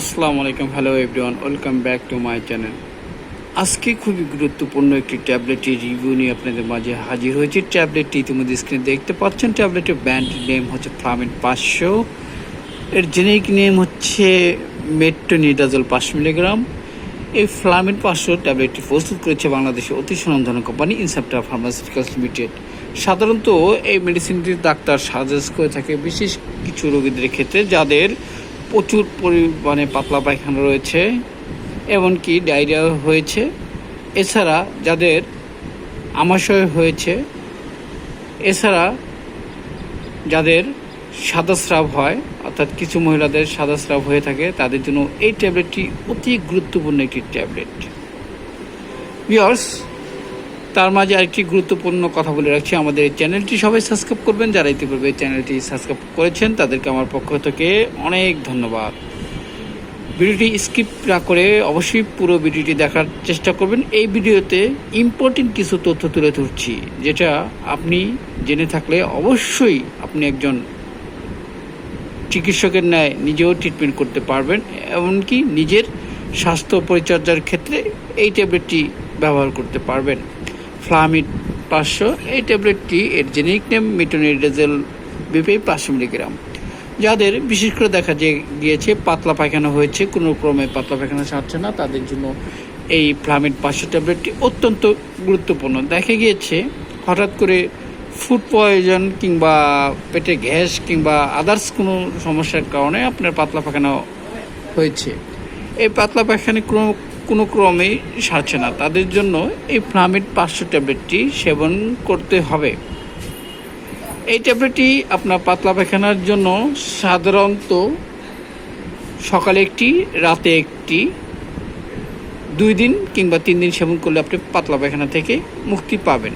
আসসালামু আলাইকুম hello everyone welcome back to my channel আজকে খুবই গুরুত্বপূর্ণ একটি ট্যাবলেটের রিভিউ নিয়ে আপনাদের মাঝে হাজির হয়েছে। ট্যাবলেটটি ইতিমধ্যে স্ক্রিনে দেখতে পাচ্ছেন। ট্যাবলেটের ব্র্যান্ড নেম হচ্ছে ফ্লামিন পাঁচশো। এর জেনেরিক নেম হচ্ছে মেট্রোনিডাজল পাঁচ মিলিগ্রাম এই ফ্লামিন পাঁচশো ট্যাবলেটটি প্রস্তুত করেছে বাংলাদেশের অতি সুনামধন্য কোম্পানি ইনসেপ্টার ফার্মাসিউটিক্যালস লিমিটেড সাধারণত এই মেডিসিনটি ডাক্তার সাজেস্ট করে থাকে বিশেষ কিছু রোগীদের ক্ষেত্রে, যাদের প্রচুর পরিমাণে পাতলা পায়খানা রয়েছে, এমনকি ডায়রিয়া হয়েছে। এছাড়া যাদের আমাশয় হয়েছে, এছাড়া যাদের সাদা স্রাব হয়, অর্থাৎ কিছু মহিলাদের সাদা স্রাব হয়ে থাকে, তাদের জন্য এই ট্যাবলেটটি অতি গুরুত্বপূর্ণ একটি ট্যাবলেট। ভিওর্স তার মাঝে আরেকটি গুরুত্বপূর্ণ কথা বলে রাখছি আমাদের এই চ্যানেলটি। সবাই সাবস্ক্রাইব করবেন, যারা ইতিপূর্বে এই চ্যানেলটি সাবস্ক্রাইব করেছেন, তাদেরকে আমার পক্ষ থেকে অনেক ধন্যবাদ। ভিডিওটি স্কিপ না করে অবশ্যই পুরো ভিডিওটি দেখার চেষ্টা করবেন। এই ভিডিওতে ইম্পর্টেন্ট কিছু তথ্য তুলে ধরছি, যেটা আপনি জেনে থাকলে অবশ্যই আপনি একজন চিকিৎসকের ন্যায় নিজেও ট্রিটমেন্ট করতে পারবেন, এমনকি নিজের স্বাস্থ্য পরিচর্যার ক্ষেত্রে এই ট্যাবলেটটি ব্যবহার করতে পারবেন। ফ্লামিড পাঁচশো, এই ট্যাবলেটটি এর জেনেরিক নেম মিটোনিডাজেল বিপি পাঁচশো মিলিগ্রাম যাদের বিশেষ করে দেখা যে গিয়েছে, পাতলা পায়খানা হয়েছে, কোনো ক্রমে পাতলা পায়খানা সারছে না, তাদের জন্য এই ফ্লামিড পাঁচশো ট্যাবলেটটি অত্যন্ত গুরুত্বপূর্ণ। দেখা গিয়েছে, হঠাৎ করে ফুড পয়জন কিংবা পেটে গ্যাস কিংবা আদার্স কোনো সমস্যার কারণে আপনার পাতলা পায়খানা হয়েছে। এই পাতলা পায়খানা কোনো কোনো ক্রমেই সারছে না। তাদের জন্য এই ফ্লামিড পাঁচশো ট্যাবলেটটি সেবন করতে হবে। এই ট্যাবলেটটি আপনার পাতলা পায়খানার জন্য সাধারণত সকালে একটি, রাতে একটি, দুই দিন কিংবা তিন দিন সেবন করলে আপনি পাতলা পায়খানা থেকে মুক্তি পাবেন।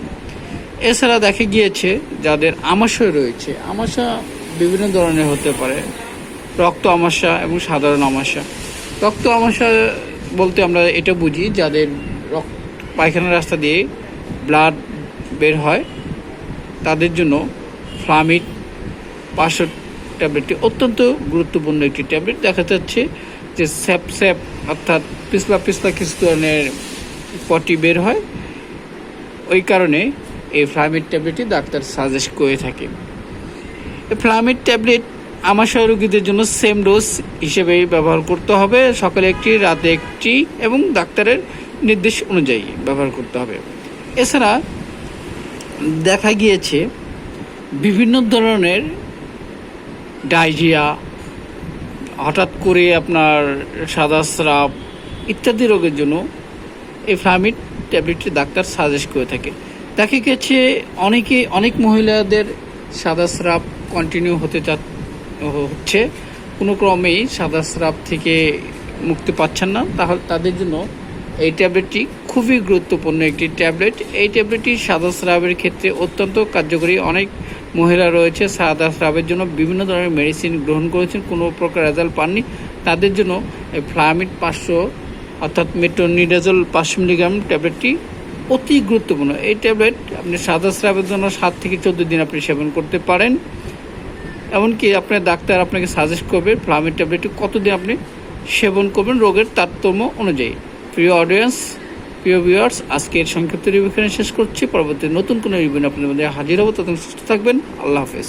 এছাড়া দেখা গিয়েছে যাদের আমাশয় রয়েছে আমাশা বিভিন্ন ধরনের হতে পারে, রক্ত আমাশা এবং সাধারণ আমাশা রক্ত আমাশা বলতে আমরা এটা বুঝি, যাদের রক্ত, পায়খানার রাস্তা দিয়ে ব্লাড বের হয়, তাদের জন্য ফ্লামিড পাঁচশো ট্যাবলেটটি অত্যন্ত গুরুত্বপূর্ণ একটি ট্যাবলেট দেখা যাচ্ছে যে স্যাপ স্যাপ, অর্থাৎ পিছলা পিছলা কিছু ধরনের পটি বের হয়। ওই কারণে এই ফ্লামিড ট্যাবলেটটি ডাক্তার সাজেস্ট করে থাকে। ফ্লামিড ট্যাবলেট আমাশয় রোগীদের জন্য সেম ডোজ হিসেবেই ব্যবহার করতে হবে। সকালে একটি, রাতে একটি এবং ডাক্তারের নির্দেশ অনুযায়ী ব্যবহার করতে হবে। এছাড়া দেখা গিয়েছে বিভিন্ন ধরনের ডায়রিয়া, হঠাৎ করে আপনার সাদা স্রাব ইত্যাদি রোগের জন্য এই ফ্লামিড ট্যাবলেটটি ডাক্তার সাজেস্ট করে থাকে। দেখা গেছে অনেকে, অনেক মহিলাদের সাদা স্রাব কন্টিনিউ হতে চা হচ্ছে, কোনো ক্রমেই সাদা স্রাব থেকে মুক্তি পাচ্ছেন না। তাহলে তাদের জন্য এই ট্যাবলেটটি খুবই গুরুত্বপূর্ণ একটি ট্যাবলেট। এই ট্যাবলেটটি সাদা স্রাবের ক্ষেত্রে অত্যন্ত কার্যকরী। অনেক মহিলা রয়েছে সাদা স্রাবের জন্য, বিভিন্ন ধরনের মেডিসিন গ্রহণ করেছেন, কোনো প্রকার রেজাল্ট পাননি। তাদের জন্য এই ফ্লামিড পাঁচশো অর্থাৎ মেট্রোনিডাজল পাঁচশো মিলিগ্রাম ট্যাবলেটটি অতি গুরুত্বপূর্ণ। এই ট্যাবলেট আপনি সাদা স্রাবের জন্য সাত থেকে চোদ্দ দিন আপনি সেবন করতে পারেন। এমনকি আপনার ডাক্তার আপনাকে সাজেস্ট করবে প্লামের ট্যাবলেটটি কতদিন আপনি সেবন করবেন রোগের তারতম্য অনুযায়ী। প্রিয় অডিয়েন্স প্রিয় ভিউয়ার্স আজকের সংক্ষিপ্ত রিভিউ এখানে শেষ করছি। পরবর্তী নতুন কোনো রিভিউ আপনাদের মধ্যে হাজির হব। তখন সুস্থ থাকবেন। আল্লাহ হাফেজ।